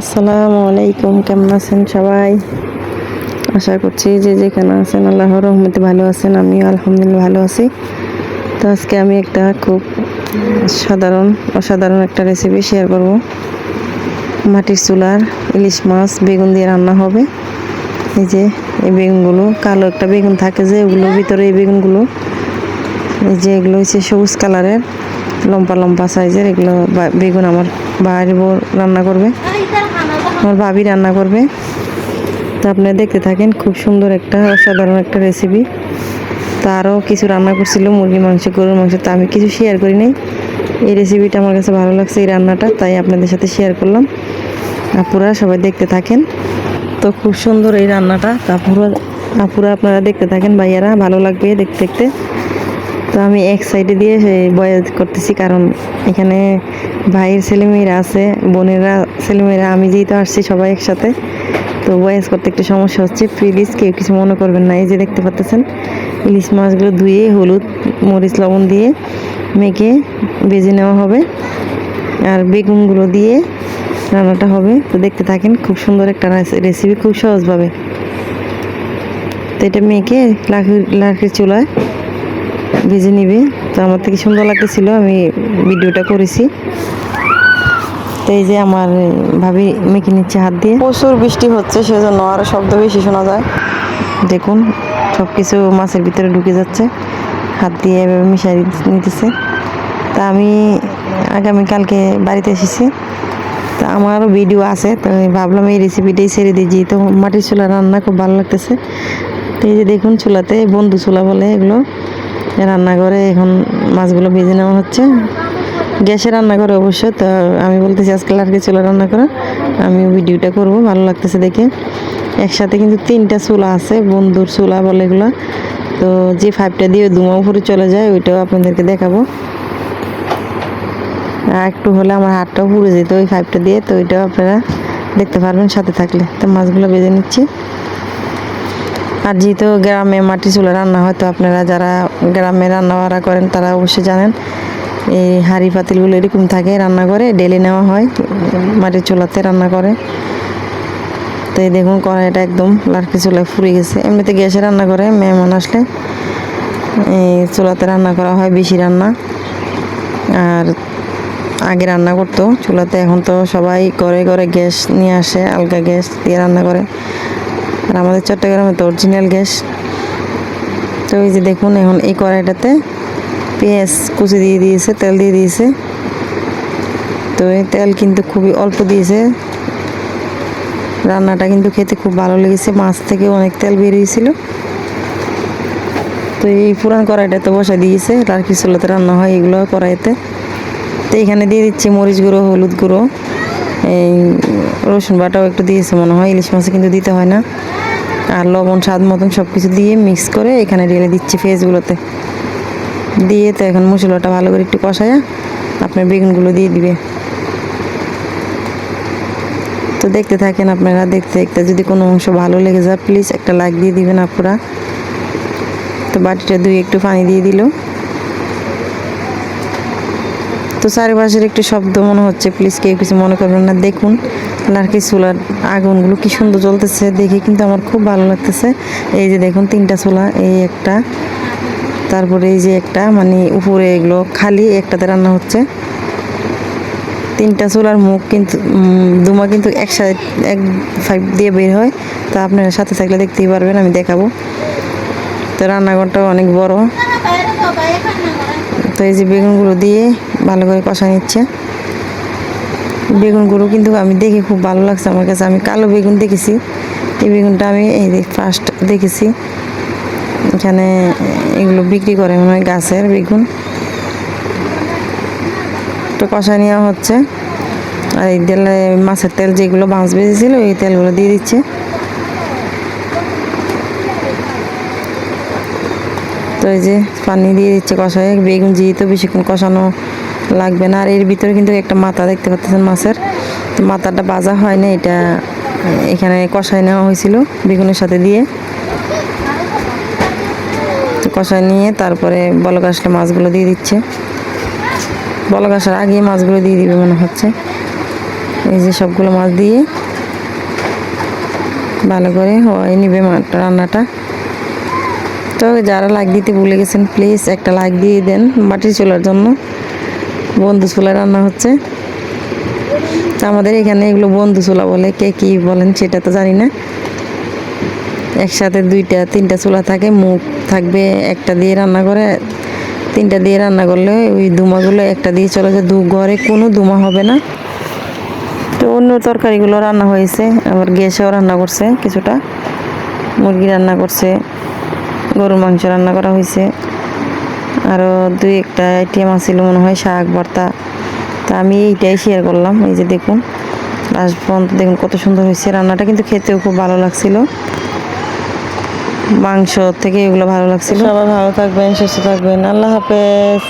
আসসালামু আলাইকুম, কেমন আছেন সবাই? আশা করছি যে যেখানে আছেন আল্লাহর রহমতে ভালো আছেন, আমিও আলহামদুলিল্লাহ ভালো আছি। তো আজকে আমি একটা খুব সাধারণ, অসাধারণ একটা রেসিপি শেয়ার করব। মাটির চুলার ইলিশ মাছ, বেগুন দিয়ে রান্না হবে। এই যে, এই বেগুনগুলো, কালো একটা বেগুন থাকে যে ওগুলোর ভিতরে এই বেগুনগুলো, এই যে এগুলো হচ্ছে সবুজ কালারের, লম্বা লম্বা সাইজের এগুলো বেগুন আমার বউ রান্না করবে। আমার ভাবি রান্না করবে। তো আপনারা দেখতে থাকেন, খুব সুন্দর একটা অসাধারণ একটা রেসিপি তারও কিছু রান্না করছিল মুরগি মাংস, গরুর মাংস, তা আমি কিছু শেয়ার করি নাই। এই রেসিপিটা আমার কাছে ভালো লাগছে, এই রান্নাটা, তাই আপনাদের সাথে শেয়ার করলাম। আপুরা সবাই দেখতে থাকেন। তো খুব সুন্দর এই রান্নাটা, তা আপুরা আপুরা আপনারা দেখতে থাকেন, ভাইয়ারা, ভালো লাগবে দেখতে দেখতে। তো আমি এক সাইডে দিয়ে বয়াজ করতেছি, কারণ এখানে ভাইয়ের ছেলেমেয়েরা আছে, বোনেরা, ছেলেমেয়েরা, আমি যেহেতু আসছি সবাই একসাথে, তো বয়াজ করতে একটু সমস্যা হচ্ছে। প্লিজ কেউ কিছু মনে করবেন না, এই যে দেখতে পাচ্ছেন ইলিশ মাছগুলো ধুয়ে, হলুদ, মরিচ, লবণ দিয়ে মেখে বেজে নেওয়া হবে, আর বেগুনগুলো দিয়ে রান্নাটা হবে। তো দেখতে থাকেন, খুব সুন্দর একটা রেসিপি খুব সহজভাবে। তো এটা মেখে লাখি লাখির চুলায় ভেজে নিবে। তো আমার থেকে সুন্দর লাগতেছিল আমি ভিডিওটা করেছি। তো এই যে আমার ভাবি মেখে নিচ্ছে হাত দিয়ে। প্রচুর বৃষ্টি হচ্ছে সেজন্য আরও শব্দ বেশি শোনা যায়। দেখুন সব কিছু মাছের ভিতরে ঢুকে যাচ্ছে। হাত দিয়ে এভাবে মিশাই নিতেছে। তা আমি আগামীকালকে বাড়িতে এসেছি। তা আমারও ভিডিও আছে তো আমি ভাবলাম এই রেসিপিটাই ছেড়ে দিই যেহেতু মাটির চুলা রান্না খুব ভালো লাগতেছে। তো এই যে দেখুন চুলাতে বন্ধু চুলা বলে এগুলো। রান্না করে এখন মাছগুলো ভেজে নেওয়া হচ্ছে। গ্যাসে রান্না করে অবশ্য, তো আমি বলতেছি আজকে কি চুলা রান্না করা। আমি ভিডিওটা করব, ভালো লাগতেছে দেখে। একসাথে কিন্তু তিনটা চুলা আছে, বন্ধুর চুলা বলে এগুলো। তো যে ফাইভটা দিয়ে ধোঁয়া উপরে চলে যায়, ওইটাও আপনাদেরকে দেখাবো। একটু হলে আমার হাতটাও পুড়ে যেত ওই ফাইভটা দিয়ে, তো ওইটাও আপনারা দেখতে পারবেন সাথে থাকলে। তো মাছগুলো বেজে নিচ্ছি। আর যেহেতু গ্রামে মাটি চুলা রান্না হয়, তো আপনারা যারা গ্রামে রান্না বাড়া করেন, তারা অবশ্যই জানেন, এই হাঁড়ি পাতিলগুলো এরকম থাকে, রান্না করে ডেলি নেওয়া হয়, মাটির চুলাতে রান্না করে। তো এই দেখুন, কড়াইটা একদম লাড়কি চুলায় ফুরে গেছে। এমনিতে গ্যাসে রান্না করে, মেহমান আসলে এই চুলাতে রান্না করা হয়, বেশি রান্না। আর আগে রান্না করতো চুলাতে, এখন তো সবাই ঘরে ঘরে গ্যাস নিয়ে আসে, আলগা গ্যাস দিয়ে রান্না করে। আর আমাদের চট্টগ্রামে তো অরিজিনাল গ্যাস। তো এই যে দেখুন এখন এই কড়াইটাতে পেঁয়াজ কুচি দিয়ে দিয়েছে, তেল দিয়ে দিয়েছে। তো এই তেল কিন্তু খুবই অল্প দিয়েছে। রান্নাটা কিন্তু খেতে খুব ভালো লেগেছে, মাছ থেকে অনেক তেল বেরিয়েছিল তো এই পুরান কড়াইটা তো বসা দিয়েছে লার্কি চুলাতে রান্না হয় এগুলো কড়াইতে। তো এখানে দিয়ে দিচ্ছি মরিচ গুঁড়ো, হলুদ গুঁড়ো, এই রসুন বাটাও একটু দিয়েছে মনে হয়, ইলিশ মাছে কিন্তু দিতে হয় না। আর লবণ, স্বাদ মতন সব কিছু দিয়ে মিক্স করে এখানে ঢেলে দিচ্ছি ফেসগুলোতে দিয়ে তো এখন মশলাটা ভালো করে একটু কষায়া আপনার বেগুনগুলো দিয়ে দিবে। তো দেখতে থাকেন আপনারা, দেখতে দেখতে যদি কোনো অংশ ভালো লেগে যায় প্লিজ একটা লাইক দিয়ে দিবেন আপনারা তো বাটিটা দুই একটু পানি দিয়ে দিল। তো চারিপাশের একটু শব্দ মনে হচ্ছে। প্লিজ কেউ কিছু মনে করবেন না, দেখুন। লার্কি চুলার আগুনগুলো কি সুন্দর জ্বলতেছে, দেখে কিন্তু আমার খুব ভালো লাগতেছে। এই যে দেখুন, তিনটা চুলা, এই একটা। তারপরে এই যে একটা মানে উপরে এগুলো খালি, একটাতে রান্না হচ্ছে। তিনটা চুলার মুখ কিন্তু দুমা কিন্তু এক সাইড এক ফাইভ দিয়ে বের হয়। তা আপনারা সাথে থাকলে দেখতেই পারবেন, আমি দেখাবো। তো রান্নাঘরটাও অনেক বড়। তো এই যে বেগুনগুলো দিয়ে ভালো করে কষা নিচ্ছে। বেগুনগুলো কিন্তু আমি দেখে খুব ভালো লাগছে আমার কাছে। আমি কালো বেগুন দেখেছি। এই বেগুনটা আমি এই ফার্স্ট দেখেছি। এখানে এগুলো বিক্রি করে মনে হয় গাছের বেগুন। তো কষা নেওয়া হচ্ছে। আর এই তেলে মাছের তেল যেগুলো বাঁশ বেজেছিল এই তেলগুলো দিয়ে দিচ্ছে। এই যে পানি দিয়ে দিচ্ছে কষায়। বেগুন যেহেতু বেশিক্ষণ কষানো লাগবে না, আর এর ভিতরে কিন্তু একটা মাথা দেখতে পাচ্ছেন মাছের। তো মাথাটা বাজা হয় না, এটা এখানে কষায় নেওয়া হয়েছিল বেগুনের সাথে দিয়ে। তো কষায় নিয়ে তারপরে বলক আসলে মাছগুলো দিয়ে দিচ্ছে। বলক আসার আগে মাছগুলো দিয়ে দিবে মনে হচ্ছে। এই যে সবগুলো মাছ দিয়ে ভালো করে হয়ে নিবে রান্নাটা। তো যারা লাইক দিতে ভুলে গেছেন প্লিজ একটা লাইক দিয়ে দেন মাটির চুলার জন্য। বন্ধু চুলা রান্না হচ্ছে। তো আমাদের এখানে এগুলো বন্ধু চুলা বলে, কে কী বলেন সেটা তো জানি না। একসাথে দুইটা, তিনটা চুলা থাকে মুখ থাকবে একটা দিয়ে রান্না করে, তিনটা দিয়ে রান্না করলে ওই ধুমাগুলো একটা দিয়ে চলে যায়। দু ঘরে কোনো ধুমা হবে না। তো অন্য তরকারিগুলো রান্না হয়েছে, আবার গ্যাসেও রান্না করছে কিছুটা। মুরগি রান্না করছে। গরুর মাংস রান্না করা হয়েছে। আরও দুই একটা আইটেম আছিল মনে হয়, শাক, ভর্তা। তা আমি এইটাই শেয়ার করলাম, এই যে দেখুন লাস্ট পর্যন্ত দেখুন কত সুন্দর হয়েছে। রান্নাটা কিন্তু খেতেও খুব ভালো লাগছিল। মাংস থেকে এগুলো ভালো লাগছিল। সবাই ভালো থাকবেন, সুস্থ থাকবেন। আল্লাহ হাফেজ।